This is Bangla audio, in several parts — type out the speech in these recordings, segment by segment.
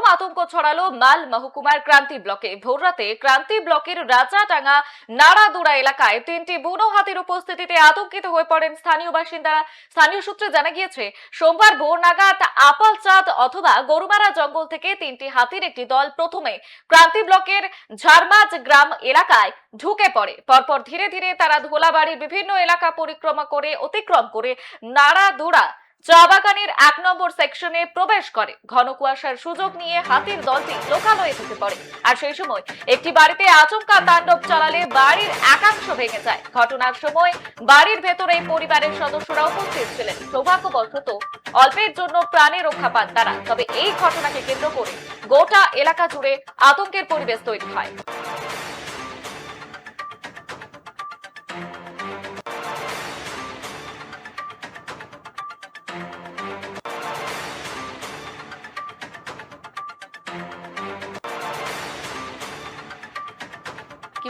চরম আতঙ্ক ছড়ালো মাল মহকুমার ক্রান্তি ব্লকে। ভোররাতে ক্রান্তি ব্লকের রাজাডাঙ্গা নাড়াদুড়া এলাকায় তিনটি বুনো হাতির উপস্থিতিতে আতঙ্কিত হয়ে পড়েন স্থানীয় বাসিন্দারা স্থানীয় সূত্রে জানা গিয়েছে, সোমবার ভোর নাগাদ আপালচাঁদ অথবা গরুমারা জঙ্গল থেকে তিনটি হাতির একটি দল প্রথমে ক্রান্তি ব্লকের ঝারমাজ গ্রাম এলাকায় ঢুকে পড়ে। পরপর ধীরে ধীরে তারা ধোলাবাড়ির বিভিন্ন এলাকা পরিক্রমা করে অতিক্রম করে নাড়াদুড়া চা বাগানের এক নম্বর সেকশনে প্রবেশ করে। ঘন কুয়াশার সুযোগ নিয়ে হাতির দলটি লোকালয়ে ঢুকে পড়ে। আর সেই সময় একটি বাড়িতে আচমকা তাণ্ডব চালালে বাড়ির একাংশ ভেঙে যায়। ঘটনার সময় বাড়ির ভেতরে পরিবারের সদস্যরা উপস্থিত ছিলেন। সৌভাগ্যবশত অল্পের জন্য প্রাণে রক্ষা পান তারা। তবে এই ঘটনাকে কেন্দ্র করে গোটা এলাকা জুড়ে আতঙ্কের পরিবেশ তৈরি হয়।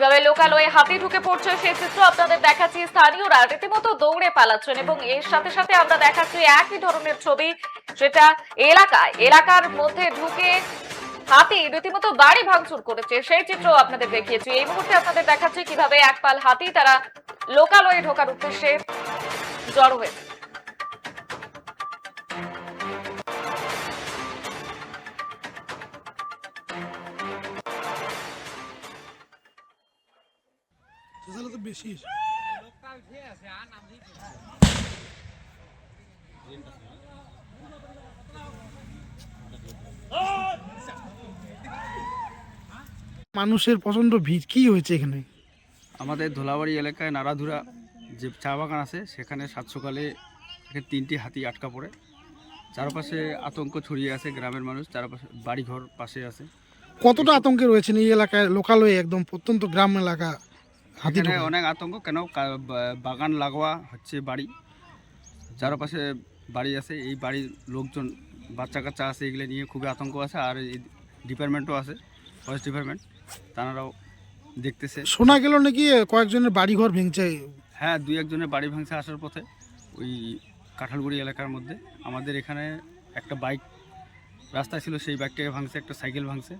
কীভাবে লোকালয়ে হাতি ঢুকে পড়ছে সেই চিত্র আপনাদের দেখাচ্ছি। স্থানীয়রা রীতিমতো দৌড়ে পালাচ্ছেন এবং এর সাথে সাথে আমরা দেখাচ্ছি একই ধরনের ছবি সেটা এলাকায়, এলাকার মধ্যে ঢুকে হাতি রীতিমতো বাড়ি ভাঙচুর করেছে। সেই চিত্র আপনাদের দেখিয়েছি। এই মুহূর্তে আপনাদের দেখাচ্ছি কীভাবে একপাল হাতি তারা লোকালয়ে ঢোকার উদ্দেশ্যে জড়ো হয়েছে। তাহলে তো বেশি মানুষের প্রচণ্ড ভিড় কি হয়েছে এখানে? আমাদের ধোলাবাড়ি এলাকায় নাড়াধুরা যে চা বাগান আছে সেখানে সাত সকালে এখানে তিনটি হাতি আটকা পড়ে। চারপাশে আতঙ্ক ছড়িয়ে আছে গ্রামের মানুষ চারপাশে বাড়িঘর পাশে আছে। কতটা আতঙ্কে রয়েছেন এই এলাকায়? লোকালয়ে একদম প্রত্যন্ত গ্রাম এলাকা। এখানে অনেক আতঙ্ক কেন? বাগান লাগোয়া হচ্ছে বাড়ি। চারপাশে বাড়ি আছে এই বাড়ির লোকজন বাচ্চা কাচ্চা আছে এগুলো নিয়ে খুবই আতঙ্ক আছে আর এই ডিপার্টমেন্টও আছে ফরেস্ট ডিপার্টমেন্ট তারাও দেখতেছে। শোনা গেল নাকি কয়েকজনের বাড়িঘর ভেঙছে? হ্যাঁ দুই একজনের বাড়ি ভাঙছে আসার পথে ওই কাঁঠালগুড়ি এলাকার মধ্যে। আমাদের এখানে একটা বাইক রাস্তা ছিল সেই বাইকটাকে ভাঙছে একটা সাইকেল ভাঙছে।